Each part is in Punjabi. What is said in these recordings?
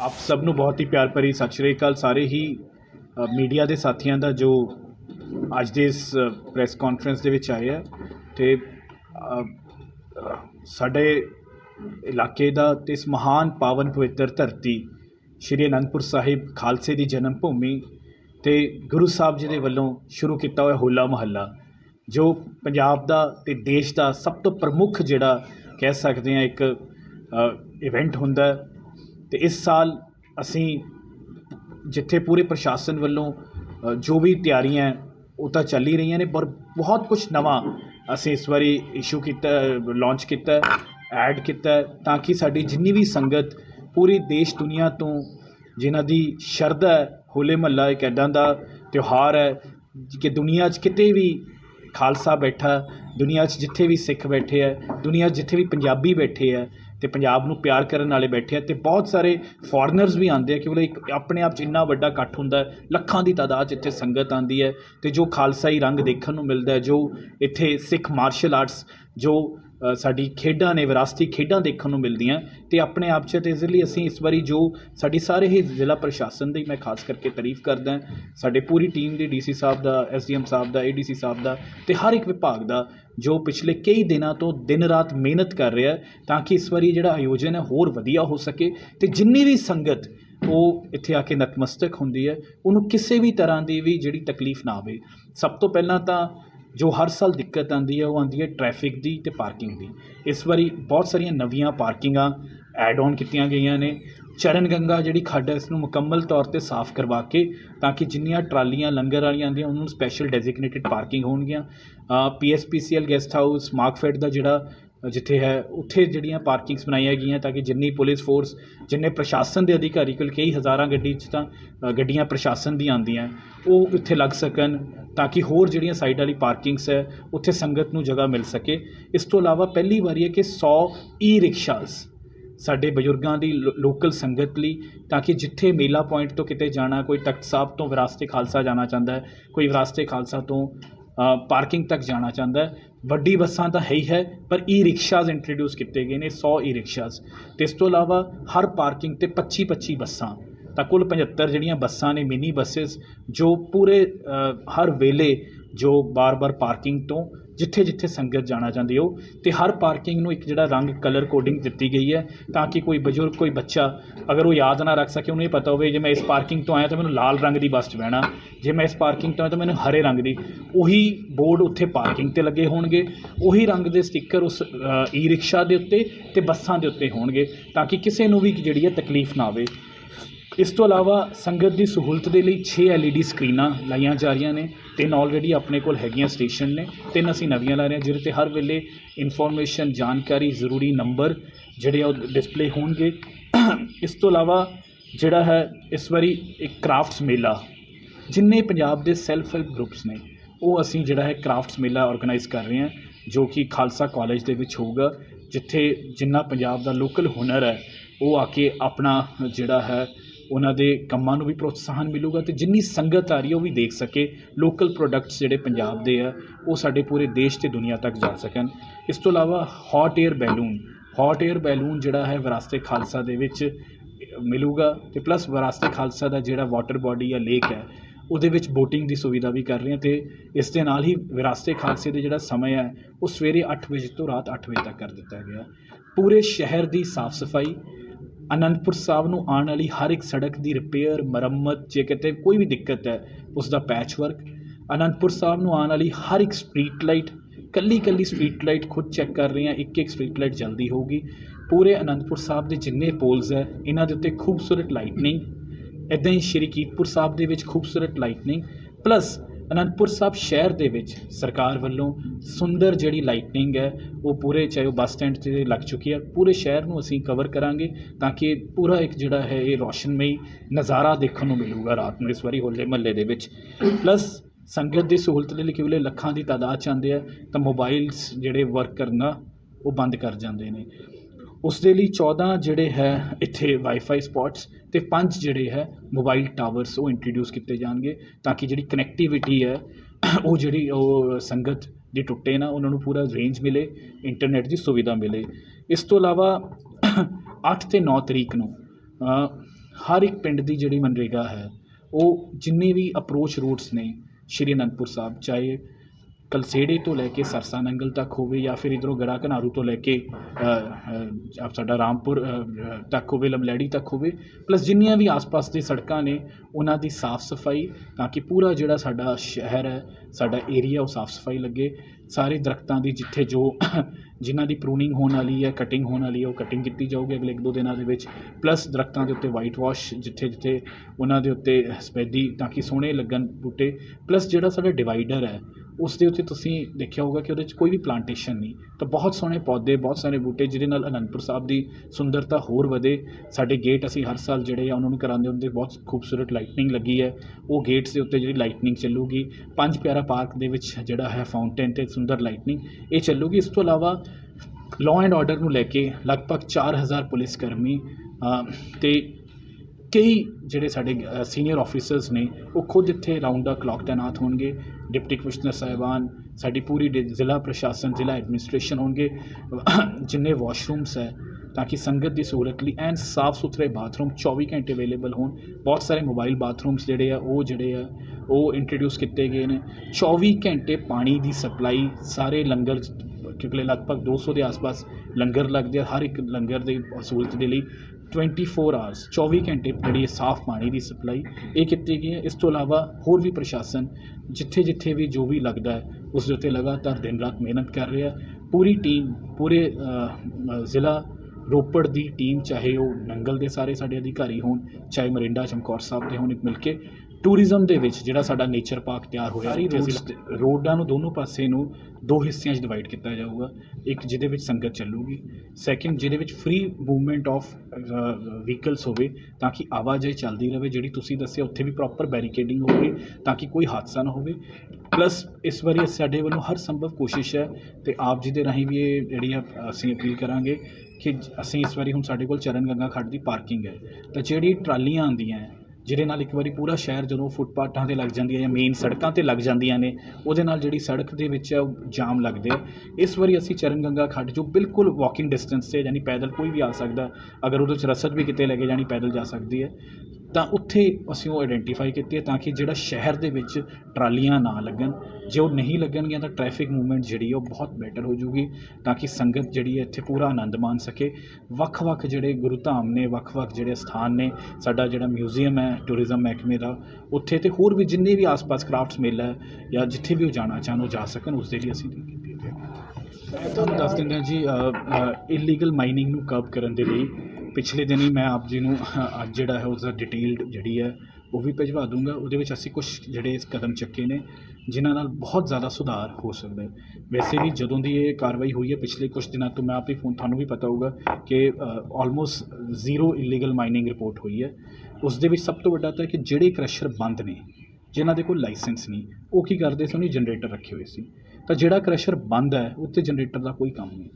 ਆਪ ਸਭ ਨੂੰ ਬਹੁਤ ਹੀ ਪਿਆਰ ਭਰੀ ਸਤਿ ਸ਼੍ਰੀ ਅਕਾਲ। ਸਾਰੇ ਹੀ ਮੀਡੀਆ ਦੇ ਸਾਥੀਆਂ ਦਾ ਜੋ ਅੱਜ ਦੇ ਇਸ ਪ੍ਰੈਸ ਕਾਨਫਰੰਸ ਦੇ ਵਿੱਚ ਆਏ ਆ ਤੇ ਸਾਡੇ ਇਲਾਕੇ ਦਾ ਤੇ ਇਸ ਮਹਾਨ ਪਾਵਨ ਪਵਿੱਤਰ ਧਰਤੀ ਸ਼੍ਰੀ ਅਨੰਦਪੁਰ ਸਾਹਿਬ ਖਾਲਸੇ ਦੀ ਜਨਮ ਭੂਮੀ ਤੇ ਗੁਰੂ ਸਾਹਿਬ ਜੀ ਦੇ ਵੱਲੋਂ ਸ਼ੁਰੂ ਕੀਤਾ ਹੋਇਆ ਹੋਲਾ ਮਹੱਲਾ, ਜੋ ਪੰਜਾਬ ਦਾ ਤੇ ਦੇਸ਼ ਦਾ ਸਭ ਤੋਂ ਪ੍ਰਮੁੱਖ ਜਿਹੜਾ ਕਹਿ ਸਕਦੇ ਆ ਇੱਕ ਇਵੈਂਟ ਹੁੰਦਾ ਅਤੇ ਇਸ ਸਾਲ ਅਸੀਂ ਜਿੱਥੇ ਪੂਰੇ ਪ੍ਰਸ਼ਾਸਨ ਵੱਲੋਂ ਜੋ ਵੀ ਤਿਆਰੀਆਂ ਉਹ ਤਾਂ ਚੱਲ ਹੀ ਰਹੀਆਂ ਨੇ, ਪਰ ਬਹੁਤ ਕੁਝ ਨਵਾਂ ਅਸੀਂ ਇਸ ਵਾਰੀ ਇਸ਼ੂ ਕੀਤਾ ਲਾਂਚ ਕੀਤਾ ਐਡ ਕੀਤਾ, ਤਾਂ ਕਿ ਸਾਡੀ ਜਿੰਨੀ ਵੀ ਸੰਗਤ ਪੂਰੀ ਦੇਸ਼ ਦੁਨੀਆ ਤੋਂ ਜਿਨ੍ਹਾਂ ਦੀ ਸ਼ਰਧਾ ਹੋਲੇ ਮਹੱਲਾ ਇੱਕ ਐਦਾਂ ਦਾ ਤਿਉਹਾਰ ਹੈ, ਕਿ ਦੁਨੀਆ 'ਚ ਕਿਤੇ ਵੀ ਖਾਲਸਾ ਬੈਠਾ, ਦੁਨੀਆ 'ਚ ਜਿੱਥੇ ਵੀ ਸਿੱਖ ਬੈਠੇ ਹੈ, ਦੁਨੀਆ 'ਚ ਜਿੱਥੇ ਵੀ ਪੰਜਾਬੀ ਬੈਠੇ ਹੈ ਤੇ ਪੰਜਾਬ ਨੂੰ ਪਿਆਰ ਕਰਨ ਵਾਲੇ ਬੈਠੇ ਆ ਤੇ ਬਹੁਤ ਸਾਰੇ ਫੋਰਨਰਸ ਵੀ ਆਉਂਦੇ ਆ ਕਿ ਉਹਲੇ ਇੱਕ ਆਪਣੇ ਆਪ 'ਚ ਇੰਨਾ ਵੱਡਾ ਇਕੱਠ ਹੁੰਦਾ ਲੱਖਾਂ ਦੀ ਤਾਦਾਦ 'ਚ ਇੱਥੇ ਸੰਗਤ ਆਉਂਦੀ ਹੈ ਤੇ ਜੋ ਖਾਲਸਾਈ ਰੰਗ ਦੇਖਣ ਨੂੰ ਮਿਲਦਾ ਹੈ, ਜੋ ਇੱਥੇ ਸਿੱਖ ਮਾਰਸ਼ਲ ਆਰਟਸ ਜੋ ਸਾਡੀ ਖੇਡਾਂ ਨੇ, ਵਿਰਾਸਤੀ ਖੇਡਾਂ ਦੇਖਣ ਨੂੰ ਮਿਲਦੀਆਂ ਤੇ ਆਪਣੇ ਆਪ 'ਚ ਤੇ ਇਸ ਲਈ ਅਸੀਂ ਇਸ ਵਾਰੀ ਜੋ ਸਾਡੀ ਸਾਰੇ ਹੀ ਜ਼ਿਲ੍ਹਾ ਪ੍ਰਸ਼ਾਸਨ ਦੀ ਮੈਂ ਖਾਸ ਕਰਕੇ ਤਾਰੀਫ ਕਰਦਾ ਸਾਡੇ ਪੂਰੀ ਟੀਮ ਦੀ ਡੀਸੀ ਸਾਹਿਬ ਦਾ ਐਸਡੀਐਮ ਸਾਹਿਬ ਦਾ ਏਡੀਸੀ ਸਾਹਿਬ ਦਾ ਤੇ ਹਰ ਇੱਕ ਵਿਭਾਗ ਦਾ ਜੋ ਪਿਛਲੇ ਕਈ ਦਿਨਾਂ ਤੋਂ ਦਿਨ ਰਾਤ ਮਿਹਨਤ ਕਰ ਰਿਹਾ ਤਾਂ ਕਿ ਇਸ ਵਾਰੀ ਜਿਹੜਾ ਆਯੋਜਨ ਹੈ ਹੋਰ ਵਧੀਆ ਹੋ ਸਕੇ ਤੇ ਜਿੰਨੀ ਵੀ ਸੰਗਤ ਉਹ ਇੱਥੇ ਆ ਕੇ ਨਤਮਸਤਕ ਹੁੰਦੀ ਹੈ, ਉਹਨੂੰ ਕਿਸੇ ਵੀ ਤਰ੍ਹਾਂ ਦੀ ਵੀ ਜਿਹੜੀ ਤਕਲੀਫ ਨਾ ਆਵੇ। ਸਭ ਤੋਂ ਪਹਿਲਾਂ ਤਾਂ ਜੋ ਹਰ ਸਾਲ ਦਿੱਕਤ ਆਉਂਦੀ ਹੈ ਉਹ ਆਉਂਦੀ ਹੈ ਟ੍ਰੈਫਿਕ ਦੀ ਅਤੇ ਪਾਰਕਿੰਗ ਦੀ। ਇਸ ਵਾਰੀ ਬਹੁਤ ਸਾਰੀਆਂ ਨਵੀਆਂ ਪਾਰਕਿੰਗਾਂ ਐਡ ਔਨ ਕੀਤੀਆਂ ਗਈਆਂ ਨੇ। ਚਰਨ ਗੰਗਾ ਜਿਹੜੀ ਖੱਡ ਹੈ ਇਸ ਨੂੰ ਮੁਕੰਮਲ ਤੌਰ ਤੇ ਸਾਫ਼ ਕਰਵਾ ਕੇ ਤਾਂ ਕਿ ਜਿੰਨੀਆਂ ਟਰਾਲੀਆਂ ਲੰਗਰ ਵਾਲੀਆਂ ਆਉਂਦੀਆਂ, ਉਹਨਾਂ ਨੂੰ ਸਪੈਸ਼ਲ ਡੈਜ਼ਿਗਨੇਟਿਡ ਪਾਰਕਿੰਗ ਹੋਣਗੀਆਂ ਪੀਐਸਪੀਸੀਐਲ ਗੈਸਟ ਹਾਊਸ ਮਾਰਕਫੈਟ ਦਾ ਜਿਹੜਾ ਜਿੱਥੇ ਹੈ, ਉੱਥੇ ਜਿਹੜੀਆਂ ਪਾਰਕਿੰਗਸ ਬਣਾਈਆਂ ਗਈਆਂ ਤਾਂ ਕਿ ਜਿੰਨੀ ਪੁਲਿਸ ਫੋਰਸ, ਜਿੰਨੇ ਪ੍ਰਸ਼ਾਸਨ ਦੇ ਅਧਿਕਾਰੀ, ਕੋਲ ਕਈ ਹਜ਼ਾਰਾਂ ਗੱਡੀ 'ਚ ਤਾਂ ਗੱਡੀਆਂ ਪ੍ਰਸ਼ਾਸਨ ਦੀਆਂ ਆਉਂਦੀਆਂ। ਉਹ ਇੱਥੇ ਲੱਗ ਸਕਣ ਤਾਂ ਕਿ ਹੋਰ ਜਿਹੜੀਆਂ ਸਾਈਡ ਵਾਲੀ ਪਾਰਕਿੰਗਸ ਹੈ, ਉੱਥੇ ਸੰਗਤ ਨੂੰ ਜਗ੍ਹਾ ਮਿਲ ਸਕੇ। ਇਸ ਤੋਂ ਇਲਾਵਾ ਪਹਿਲੀ ਵਾਰੀ ਹੈ ਕਿ 100 ਈ ਰਿਕਸ਼ਾਸ ਸਾਡੇ ਬਜ਼ੁਰਗਾਂ ਦੀ ਲੋਕਲ ਸੰਗਤ ਲਈ ਤਾਂ ਕਿ ਜਿੱਥੇ ਮੇਲਾ ਪੁਆਇੰਟ ਤੋਂ ਕਿਤੇ ਜਾਣਾ, ਕੋਈ ਤਖਤ ਸਾਹਿਬ ਤੋਂ ਵਿਰਾਸਤੇ ਖਾਲਸਾ ਜਾਣਾ ਚਾਹੁੰਦਾ ਹੈ, ਕੋਈ ਵਿਰਾਸਤੇ ਖਾਲਸਾ ਤੋਂ ਪਾਰਕਿੰਗ ਤੱਕ ਜਾਣਾ ਚਾਹੁੰਦਾ ਵੱਡੀ ਬੱਸਾਂ ਤਾਂ ਹੈ ਹੀ ਹੈ, ਪਰ ਈ ਰਿਕਸ਼ਾਜ਼ ਇੰਟਰੋਡਿਊਸ ਕੀਤੇ ਗਏ ਨੇ 100 ਈ ਰਿਕਸ਼ਾਜ਼ ਤੇ ਇਸ ਤੋਂ ਇਲਾਵਾ ਹਰ ਪਾਰਕਿੰਗ ਤੇ 25 25 ਬੱਸਾਂ। ਤਾਂ ਕੁੱਲ 75 ਜਿਹੜੀਆਂ ਬੱਸਾਂ ਨੇ ਮਿਨੀ ਬੱਸਸ ਜੋ ਪੂਰੇ ਹਰ ਵੇਲੇ ਜੋ ਬਾਰ-ਬਾਰ ਪਾਰਕਿੰਗ ਤੋਂ ਜਿੱਥੇ ਜਿੱਥੇ ਸੰਗਤ ਜਾਣਾ ਚਾਹੁੰਦੀ ਹੋ ਤੇ ਹਰ ਪਾਰਕਿੰਗ ਨੂੰ ਇੱਕ ਜਿਹੜਾ ਰੰਗ ਕਲਰ ਕੋਡਿੰਗ ਦਿੱਤੀ ਗਈ ਹੈ ਤਾਂ ਕਿ ਕੋਈ ਬਜ਼ੁਰਗ, ਕੋਈ ਬੱਚਾ ਅਗਰ ਉਹ ਯਾਦ ਨਾ ਰੱਖ ਸਕੇ, ਉਹਨੂੰ ਇਹ ਪਤਾ ਹੋਵੇ, ਜੇ ਮੈਂ ਇਸ ਪਾਰਕਿੰਗ ਤੋਂ ਆਇਆ ਤਾਂ ਮੈਨੂੰ ਲਾਲ ਰੰਗ ਦੀ ਬੱਸ 'ਚ ਬਹਿਣਾ, ਜੇ ਮੈਂ ਇਸ ਪਾਰਕਿੰਗ ਤੋਂ ਆਇਆ ਤਾਂ ਮੈਨੂੰ ਹਰੇ ਰੰਗ ਦੀ। ਉਹੀ ਬੋਰਡ ਉੱਥੇ ਪਾਰਕਿੰਗ ਤੇ ਲੱਗੇ ਹੋਣਗੇ, ਉਹੀ ਰੰਗ ਦੇ ਸਟicker ਉਸ ਈ ਰਿਕਸ਼ਾ ਦੇ ਉੱਤੇ ਤੇ ਬੱਸਾਂ ਦੇ ਉੱਤੇ ਹੋਣਗੇ, ਤਾਂ ਕਿ ਕਿਸੇ ਨੂੰ ਵੀ ਜਿਹੜੀ ਹੈ ਤਕਲੀਫ ਨਾ ਆਵੇ। ਇਸ ਤੋਂ ਇਲਾਵਾ ਸੰਗਤ ਦੀ ਸਹੂਲਤ ਦੇ ਲਈ 6 LED ਸਕਰੀਨਾਂ ਲਾਈਆਂ ਜਾ ਰਹੀਆਂ ਨੇ, ਤਿੰਨ ਆਲਰੇਡੀ ਆਪਣੇ ਕੋਲ ਹੈਗੀਆਂ ਸਟੇਸ਼ਨ ਨੇ, ਤਿੰਨ ਅਸੀਂ ਨਵੀਆਂ ਲਾ ਰਹੇ ਹਾਂ, ਜਿਹਦੇ ਤੇ ਹਰ ਵੇਲੇ ਇਨਫੋਰਮੇਸ਼ਨ ਜਾਣਕਾਰੀ, ਜ਼ਰੂਰੀ ਨੰਬਰ ਜਿਹੜੇ ਆ ਉਹ ਡਿਸਪਲੇ ਹੋਣਗੇ। ਇਸ ਤੋਂ ਇਲਾਵਾ ਜਿਹੜਾ ਹੈ ਇਸ ਵਾਰੀ ਇੱਕ ਕਰਾਫਟਸ ਮੇਲਾ, ਜਿੰਨੇ ਪੰਜਾਬ ਦੇ ਸੈਲਫ ਹੈਲਪ ਗਰੁੱਪਸ ਨੇ, ਉਹ ਅਸੀਂ ਜਿਹੜਾ ਹੈ ਕਰਾਫਟਸ ਮੇਲਾ ਆਰਗੇਨਾਈਜ਼ ਕਰ ਰਹੇ ਹਾਂ, ਜੋ ਕਿ ਖਾਲਸਾ ਕਾਲਜ ਦੇ ਵਿੱਚ ਹੋਊਗਾ, ਜਿੱਥੇ ਜਿੰਨਾ ਪੰਜਾਬ ਦਾ ਲੋਕਲ ਹੁਨਰ ਹੈ, ਉਹ ਆ ਕੇ ਆਪਣਾ ਜਿਹੜਾ ਹੈ ਉਹਨਾਂ ਦੇ ਕੰਮਾਂ ਨੂੰ ਵੀ ਪ੍ਰੋਤਸਾਹਨ ਮਿਲੂਗਾ ਤੇ ਜਿੰਨੀ ਸੰਗਤ ਆ ਰਹੀ ਹੈ ਉਹ ਵੀ ਦੇਖ ਸਕੇ ਲੋਕਲ ਪ੍ਰੋਡਕਟਸ ਜਿਹੜੇ ਪੰਜਾਬ ਦੇ ਆ, ਉਹ ਸਾਡੇ ਪੂਰੇ ਦੇਸ਼ ਤੇ ਦੁਨੀਆ ਤੱਕ ਜਾ ਸਕਣ। ਇਸ ਤੋਂ ਇਲਾਵਾ hot air balloon hot air balloon ਜਿਹੜਾ ਹੈ ਵਿਰਾਸਤੇ ਖਾਲਸਾ ਦੇ ਵਿੱਚ ਮਿਲੂਗਾ ਤੇ ਪਲੱਸ ਵਿਰਾਸਤੇ ਖਾਲਸਾ ਦਾ ਜਿਹੜਾ ਵਾਟਰ ਬਾਡੀ ਜਾਂ ਲੇਕ ਹੈ ਉਹਦੇ ਵਿੱਚ ਬੋਟਿੰਗ ਦੀ ਸੁਵਿਧਾ ਵੀ ਕਰ ਰਹੇ ਹਾਂ ਤੇ ਇਸ ਦੇ ਨਾਲ ਹੀ ਵਿਰਾਸਤੇ ਖਾਲਸੇ ਦੇ ਜਿਹੜਾ ਸਮਾਂ ਹੈ ਉਹ ਸਵੇਰੇ 8 ਵਜੇ ਤੋਂ ਰਾਤ 8 ਵਜੇ ਤੱਕ ਕਰ ਦਿੱਤਾ ਗਿਆ। ਪੂਰੇ ਸ਼ਹਿਰ ਦੀ ਸਾਫ਼ ਸਫ਼ਾਈ ਅਨੰਦਪੁਰ ਸਾਹਿਬ ਨੂੰ ਆਉਣ ਵਾਲੀ ਹਰ ਇੱਕ ਸੜਕ ਦੀ ਰਿਪੇਅਰ ਮੁਰੰਮਤ, ਜੇ ਕਿਤੇ ਕੋਈ ਵੀ ਦਿੱਕਤ ਹੈ ਉਸ ਦਾ ਪੈਚ ਵਰਕ ਅਨੰਦਪੁਰ ਸਾਹਿਬ ਨੂੰ ਆਉਣ ਵਾਲੀ ਹਰ ਇੱਕ ਸਟਰੀਟ ਲਾਈਟ ਕੱਲੀ ਕੱਲੀ ਸਟਰੀਟ ਲਾਈਟ ਖੁਦ ਚੈੱਕ ਕਰ ਰਹੇ ਹਾਂ, ਇੱਕ ਇੱਕ ਸਟਰੀਟ ਲਾਈਟ ਜਲਦੀ ਹੋਊਗੀ। ਪੂਰੇ ਅਨੰਦਪੁਰ ਸਾਹਿਬ ਦੇ ਜਿੰਨੇ ਪੋਲਸ ਹੈ, ਇਹਨਾਂ ਦੇ ਉੱਤੇ ਖੂਬਸੂਰਤ ਲਾਈਟਨਿੰਗ ਇੱਦਾਂ ਹੀ ਸ਼੍ਰੀ ਕੀਰਤਪੁਰ ਸਾਹਿਬ ਦੇ ਵਿੱਚ ਖੂਬਸੂਰਤ ਲਾਈਟਨਿੰਗ ਪਲੱਸ ਅਨੰਦਪੁਰ ਸਾਹਿਬ ਸ਼ਹਿਰ ਦੇ ਵਿੱਚ ਸਰਕਾਰ ਵੱਲੋਂ ਸੁੰਦਰ ਜਿਹੜੀ ਲਾਈਟਨਿੰਗ ਹੈ, ਉਹ ਪੂਰੇ ਚਾਹੇ ਉਹ ਬੱਸ ਸਟੈਂਡ ਤੇ ਲੱਗ ਚੁੱਕੀ ਹੈ, ਪੂਰੇ ਸ਼ਹਿਰ ਨੂੰ ਅਸੀਂ ਕਵਰ ਕਰਾਂਗੇ ਤਾਂ ਕਿ ਪੂਰਾ ਇੱਕ ਜਿਹੜਾ ਹੈ ਇਹ ਰੌਸ਼ਨਮਈ ਨਜ਼ਾਰਾ ਦੇਖਣ ਨੂੰ ਮਿਲੂਗਾ ਰਾਤ ਨੂੰ ਇਸ ਵਾਰੀ ਹੋਲੇ ਮਹੱਲੇ ਦੇ ਵਿੱਚ। ਪਲੱਸ ਸੰਗਤ ਦੀ ਸਹੂਲਤ ਲਈ ਕਿਵਲੇ ਲੱਖਾਂ ਦੀ ਤਾਦਾਦ ਚ ਆਉਂਦੇ ਆ ਤਾਂ ਮੋਬਾਈਲਸ ਜਿਹੜੇ ਵਰਕ ਕਰਨਾ ਉਹ ਬੰਦ ਕਰ ਜਾਂਦੇ ਨੇ। ਉਸ ਦੇ ਲਈ 14 ਜਿਹੜੇ ਹੈ ਇੱਥੇ ਵਾਈਫਾਈ ਸਪੋਟਸ ਅਤੇ ਪੰਜ ਜਿਹੜੇ ਹੈ ਮੋਬਾਈਲ ਟਾਵਰਸ ਉਹ ਇੰਟਰੋਡਿਊਸ ਕੀਤੇ ਜਾਣਗੇ ਤਾਂ ਕਿ ਜਿਹੜੀ ਕਨੈਕਟੀਵਿਟੀ ਹੈ, ਉਹ ਜਿਹੜੀ ਉਹ ਸੰਗਤ ਦੀ ਟੁੱਟੇ ਨਾ, ਉਹਨਾਂ ਨੂੰ ਪੂਰਾ ਰੇਂਜ ਮਿਲੇ ਇੰਟਰਨੈਟ ਦੀ ਸੁਵਿਧਾ ਮਿਲੇ। ਇਸ ਤੋਂ ਇਲਾਵਾ 8 ਤੇ 9 ਤਰੀਕ ਨੂੰ ਹਰ ਇੱਕ ਪਿੰਡ ਦੀ ਜਿਹੜੀ ਮਨਰੇਗਾ ਹੈ, ਉਹ ਜਿੰਨੇ ਵੀ ਅਪਰੋਚ ਰੂਟਸ ਨੇ, ਸ਼੍ਰੀ ਅਨੰਦਪੁਰ ਸਾਹਿਬ, ਚਾਹੇ ਕਲਸੇੜੇ ਤੋਂ ਲੈ ਕੇ ਸਰਸਾ ਨੰਗਲ ਤੱਕ ਹੋਵੇ ਜਾਂ ਫਿਰ ਇਧਰੋਂ ਗੜਾ ਘਨਾਰੂ ਤੋਂ ਲੈ ਕੇ ਆਪ ਸਾਡਾ ਰਾਮਪੁਰ ਤੱਕ ਹੋਵੇ, ਲਮਲੈੜੀ ਤੱਕ ਹੋਵੇ ਪਲੱਸ ਜਿੰਨੀਆਂ ਵੀ ਆਸ-ਪਾਸ ਦੀ ਸੜਕਾਂ ਨੇ, ਉਹਨਾਂ ਦੀ ਸਾਫ਼ ਸਫ਼ਾਈ ਤਾਂ ਕਿ ਪੂਰਾ ਜਿਹੜਾ ਸਾਡਾ ਸ਼ਹਿਰ ਹੈ, ਸਾਡਾ ਏਰੀਆ ਉਹ ਸਾਫ਼ ਸਫ਼ਾਈ ਲੱਗੇ। ਸਾਰੇ ਦਰਖਤਾਂ ਦੀ ਜਿੱਥੇ ਜੋ ਜਿਨ੍ਹਾਂ ਦੀ ਪ੍ਰੂਨਿੰਗ ਹੋਣ ਵਾਲੀ ਹੈ ਕਟਿੰਗ ਹੋਣ ਵਾਲੀ ਹੈ, ਉਹ ਕਟਿੰਗ ਕੀਤੀ ਜਾਊਗੀ ਅਗਲੇ ਇੱਕ ਦੋ ਦਿਨਾਂ ਦੇ ਵਿੱਚ। ਪਲੱਸ ਦਰਖਤਾਂ ਦੇ ਉੱਤੇ ਵਾਈਟ ਵਾਸ਼ ਜਿੱਥੇ ਜਿੱਥੇ ਉਹਨਾਂ ਦੇ ਉੱਤੇ ਸਪੈਦੀ ਤਾਂ ਕਿ ਸੋਹਣੇ ਲੱਗਣ ਬੂਟੇ। ਪਲੱਸ ਜਿਹੜਾ ਸਾਡਾ ਡਿਵਾਈਡਰ ਹੈ ਉਸ ਦੇ ਉੱਤੇ ਤੁਸੀਂ ਦੇਖਿਆ ਹੋਊਗਾ ਕਿ ਉਹਦੇ 'ਚ ਕੋਈ ਵੀ ਪਲਾਂਟੇਸ਼ਨ ਨਹੀਂ ਤਾਂ ਬਹੁਤ ਸੋਹਣੇ ਪੌਦੇ ਬਹੁਤ ਸਾਰੇ ਬੂਟੇ ਜਿਹਦੇ ਨਾਲ ਅਨੰਦਪੁਰ ਸਾਹਿਬ ਦੀ ਸੁੰਦਰਤਾ ਹੋਰ ਵਧੇ। ਸਾਡੇ ਗੇਟ ਅਸੀਂ ਹਰ ਸਾਲ ਜਿਹੜੇ ਆ ਉਹਨਾਂ ਨੂੰ ਕਰਾਉਂਦੇ ਹੁੰਦੇ ਬਹੁਤ ਖੂਬਸੂਰਤ ਲਾਈਟਨਿੰਗ ਲੱਗੀ ਹੈ। ਉਹ ਗੇਟਸ ਦੇ ਉੱਤੇ ਜਿਹੜੀ ਲਾਈਟਨਿੰਗ ਚੱਲੂਗੀ ਪੰਜ ਪਿਆਰਾ ਪਾਰਕ ਦੇ ਵਿੱਚ ਜਿਹੜਾ ਹੈ ਫਾਊਂਟੇਨ ਤੇ ਸੁੰਦਰ ਲਾਈਟਨਿੰਗ ਇਹ ਚੱਲੂਗੀ। ਇਸ ਤੋਂ ਇਲਾਵਾ ਲਾਅ ਐਂਡ ਆਰਡਰ ਨੂੰ ਲੈ ਕੇ ਲਗਭਗ 4000 ਪੁਲਿਸ ਕਰਮੀ ਅ, ਤੇ ਕਈ ਜਿਹੜੇ ਸਾਡੇ ਸੀਨੀਅਰ ਆਫੀਸਰਸ ਨੇ, ਉਹ ਖੁਦ ਇੱਥੇ ਰਾਉਂਡ ਦਾ ਕਲੌਕ ਤਾਇਨਾਤ ਹੋਣਗੇ। ਡਿਪਟੀ ਕਮਿਸ਼ਨਰ ਸਾਹਿਬਾਨ, ਸਾਡੀ ਪੂਰੀ ਡੇ- ਜ਼ਿਲ੍ਹਾ ਪ੍ਰਸ਼ਾਸਨ, ਜ਼ਿਲ੍ਹਾ ਐਡਮਿਨਿਸਟ੍ਰੇਸ਼ਨ ਹੋਣਗੇ। ਜਿੰਨੇ ਵਾਸ਼ਰੂਮਸ ਹੈ, ਤਾਂ ਕਿ ਸੰਗਤ ਦੀ ਸਹੂਲਤ ਲਈ ਐਨ ਸਾਫ਼ ਸੁਥਰੇ ਬਾਥਰੂਮ 24 ਘੰਟੇ ਅਵੇਲੇਬਲ ਹੋਣ। ਬਹੁਤ ਸਾਰੇ ਮੋਬਾਈਲ ਬਾਥਰੂਮਸ ਜਿਹੜੇ ਆ, ਉਹ ਜਿਹੜੇ ਆ, ਉਹ ਇੰਟਰੋਡਿਊਸ ਕੀਤੇ ਗਏ ਨੇ। 24 ਘੰਟੇ ਪਾਣੀ ਦੀ ਸਪਲਾਈ ਸਾਰੇ ਲੰਗਰ ਕਿਉਂਕਿ ਲਗਭਗ 200 ਦੇ ਆਸ-ਪਾਸ ਲੰਗਰ ਲੱਗਦੇ ਆ, ਹਰ ਇੱਕ ਲੰਗਰ ਦੀ ਸਹੂਲਤ ਦੇ ਲਈ। 24 ਆਵਰਸ 24 ਘੰਟੇ ਜਿਹੜੀ ਸਾਫ਼ ਪਾਣੀ ਦੀ ਸਪਲਾਈ ਇਹ ਕੀਤੀ ਗਈ ਹੈ। ਇਸ ਤੋਂ ਇਲਾਵਾ ਹੋਰ ਵੀ ਪ੍ਰਸ਼ਾਸਨ ਜਿੱਥੇ ਜਿੱਥੇ ਵੀ ਜੋ ਵੀ ਲੱਗਦਾ ਹੈ, ਉਸ ਦੇ ਉੱਤੇ ਲਗਾਤਾਰ ਦਿਨ ਰਾਤ ਮਿਹਨਤ ਕਰ ਰਿਹਾ ਪੂਰੀ ਟੀਮ, ਪੂਰੇ ਜ਼ਿਲ੍ਹਾ ਰੋਪੜ ਦੀ ਟੀਮ, ਚਾਹੇ ਉਹ ਨੰਗਲ ਦੇ ਸਾਰੇ ਸਾਡੇ ਅਧਿਕਾਰੀ ਹੋਣ, ਚਾਹੇ ਮਰਿੰਡਾ ਚਮਕੌਰ ਸਾਹਿਬ ਦੇ ਹੋਣ ਇੱਕ ਮਿਲ ਕੇ ਟੂਰਿਜ਼ਮ ਦੇ ਵਿੱਚ ਜਿਹੜਾ ਸਾਡਾ ਨੇਚਰ ਪਾਰਕ ਤਿਆਰ ਹੋਇਆ ਸਾਰੀ ਰੋਡਾਂ ਨੂੰ ਦੋਨੋਂ ਪਾਸੇ ਨੂੰ ਦੋ ਹਿੱਸਿਆਂ 'ਚ ਡਿਵਾਈਡ ਕੀਤਾ ਜਾਊਗਾ ਇੱਕ ਜਿਹਦੇ ਵਿੱਚ ਸੰਗਤ ਚੱਲੂਗੀ ਸੈਕਿੰਡ ਜਿਹਦੇ ਵਿੱਚ ਫ੍ਰੀ ਮੂਵਮੈਂਟ ਆਫ ਵਹੀਕਲਸ ਹੋਵੇ ਤਾਂ ਕਿ ਆਵਾਜਾਈ ਚੱਲਦੀ ਰਹੇ ਜਿਹੜੀ ਤੁਸੀਂ ਦੱਸਿਆ ਉੱਥੇ ਵੀ ਪ੍ਰੋਪਰ ਬੈਰੀਕੇਡਿੰਗ ਹੋਵੇ ਤਾਂ ਕਿ ਕੋਈ ਹਾਦਸਾ ਨਾ ਹੋਵੇ। ਪਲੱਸ ਇਸ ਵਾਰੀ ਸਾਡੇ ਵੱਲੋਂ ਹਰ ਸੰਭਵ ਕੋਸ਼ਿਸ਼ ਹੈ ਤੇ ਆਪ ਜੀ ਦੇ ਰਾਹੀਂ ਵੀ ਇਹ ਜਿਹੜੀ ਆ ਅਸੀਂ ਅਪੀਲ ਕਰਾਂਗੇ ਕਿ ਅਸੀਂ ਇਸ ਵਾਰੀ ਹੁਣ ਸਾਡੇ ਕੋਲ ਚਰਨ ਗੰਗਾ ਖੱਡ ਦੀ ਪਾਰਕਿੰਗ ਹੈ। ਤਾਂ ਜਿਹੜੀ ਟਰਾਲੀਆਂ ਆਉਂਦੀਆਂ ਹੈ ਜਿਹਦੇ ਨਾਲ ਇੱਕ ਵਾਰੀ ਪੂਰਾ ਸ਼ਹਿਰ ਜਦੋਂ ਫੁੱਟਪਾਥਾਂ ਤੇ ਲੱਗ ਜਾਂਦੀ ਹੈ ਜਾਂ ਮੇਨ ਸੜਕਾਂ ਤੇ ਲੱਗ ਜਾਂਦੀਆਂ ਨੇ, ਉਹਦੇ ਨਾਲ ਜਿਹੜੀ ਸੜਕ ਦੇ ਵਿੱਚ ਹੈ ਉਹ ਜਾਮ ਲੱਗਦੇ ਆ। ਇਸ ਵਾਰੀ ਅਸੀਂ ਚਰਨ ਗੰਗਾ ਖੱਡ, ਜੋ ਬਿਲਕੁਲ ਵਾਕਿੰਗ ਡਿਸਟੈਂਸ ਤੇ, ਯਾਨੀ ਪੈਦਲ ਕੋਈ ਵੀ ਆ ਸਕਦਾ, ਅਗਰ ਉਹਦੇ ਚ ਰਸਦ ਵੀ ਕਿਤੇ ਲੈ ਕੇ ਜਾਣੀ, ਪੈਦਲ ਜਾ ਸਕਦੀ ਹੈ। ਤਾਂ ਉੱਥੇ ਅਸੀਂ ਉਹ ਆਇਡੈਂਟੀਫਾਈ ਕੀਤੀ ਹੈ ਤਾਂ ਕਿ ਜਿਹੜਾ ਸ਼ਹਿਰ ਦੇ ਵਿੱਚ ਟਰਾਲੀਆਂ ਨਾ ਲੱਗਣ। ਜੇ ਉਹ ਨਹੀਂ ਲੱਗਣਗੀਆਂ ਤਾਂ ਟ੍ਰੈਫਿਕ ਮੂਵਮੈਂਟ ਜਿਹੜੀ ਹੈ ਉਹ ਬਹੁਤ ਬੈਟਰ ਹੋ ਜੂਗੀ ਤਾਂ ਕਿ ਸੰਗਤ ਜਿਹੜੀ ਹੈ ਇੱਥੇ ਪੂਰਾ ਆਨੰਦ ਮਾਣ ਸਕੇ। ਵੱਖ-ਵੱਖ ਜਿਹੜੇ ਗੁਰੂ ਧਾਮ ਨੇ, ਵੱਖ-ਵੱਖ ਜਿਹੜੇ ਸਥਾਨ ਨੇ, ਸਾਡਾ ਜਿਹੜਾ ਮਿਊਜ਼ੀਅਮ ਹੈ ਟੂਰਿਜ਼ਮ ਮਹਿਕਮੇ ਦਾ, ਉੱਥੇ ਤੇ ਹੋਰ ਵੀ ਜਿੰਨੇ ਵੀ ਆਸ-ਪਾਸ ਕਰਾਫਟਸ ਮੇਲਾ ਹੈ ਜਾਂ ਜਿੱਥੇ ਵੀ ਉਹ ਜਾਣਾ ਚਾਹਣ, ਉਹ ਜਾ ਸਕਣ, ਉਸ ਦੇ ਲਈ ਅਸੀਂ ਕੀਤੀ। ਹੈ ਤੁਹਾਨੂੰ ਦੱਸ ਦਿੰਦਾ ਜੀ ਇਲੀਗਲ ਮਾਈਨਿੰਗ ਨੂੰ ਕਰਬ ਕਰਨ ਦੇ ਲਈ ਪਿਛਲੇ ਦਿਨੀ ਮੈਂ ਆਪ ਜੀ ਨੂੰ ਅੱਜ ਜਿਹੜਾ ਹੈ ਉਸਦਾ ਡਿਟੇਲਡ ਜਿਹੜੀ ਹੈ, ਉਹ ਵੀ ਭਿਜਵਾ ਦੂੰਗਾ। ਉਹਦੇ ਵਿੱਚ ਅਸੀਂ ਕੁਝ ਜਿਹੜੇ ਕਦਮ ਚੱਕੇ ਨੇ, ਜਿਨ੍ਹਾਂ ਨਾਲ ਬਹੁਤ ਜ਼ਿਆਦਾ ਸੁਧਾਰ ਹੋ ਸਕਦਾ ਹੈ। ਵੈਸੇ ਵੀ ਜਦੋਂ ਦੀ ਇਹ ਕਾਰਵਾਈ ਹੋਈ ਹੈ, ਪਿਛਲੇ ਕੁਝ ਦਿਨਾਂ ਤੋਂ ਮੈਂ ਆਪ ਹੀ ਫੋਨ, ਤੁਹਾਨੂੰ ਵੀ ਪਤਾ ਹੋਊਗਾ ਕਿ almost zero illegal mining report ਹੋਈ ਹੈ। ਉਸ ਦੇ ਵਿੱਚ ਸਭ ਤੋਂ ਵੱਡਾ ਤਾਂ ਕਿ ਜਿਹੜੇ ਕ੍ਰਸ਼ਰ ਬੰਦ ਨੇ, ਜਿਨ੍ਹਾਂ ਦੇ ਕੋਲ ਲਾਇਸੈਂਸ ਨਹੀਂ, ਉਹ ਕੀ ਕਰਦੇ ਸੀ? ਉਹਨੇ ਜਨਰੇਟਰ ਰੱਖੇ ਹੋਏ ਸੀ। ਤਾਂ ਜਿਹੜਾ ਕ੍ਰਸ਼ਰ ਬੰਦ ਹੈ, ਉੱਥੇ ਜਨਰੇਟਰ ਦਾ ਕੋਈ ਕੰਮ ਨਹੀਂ।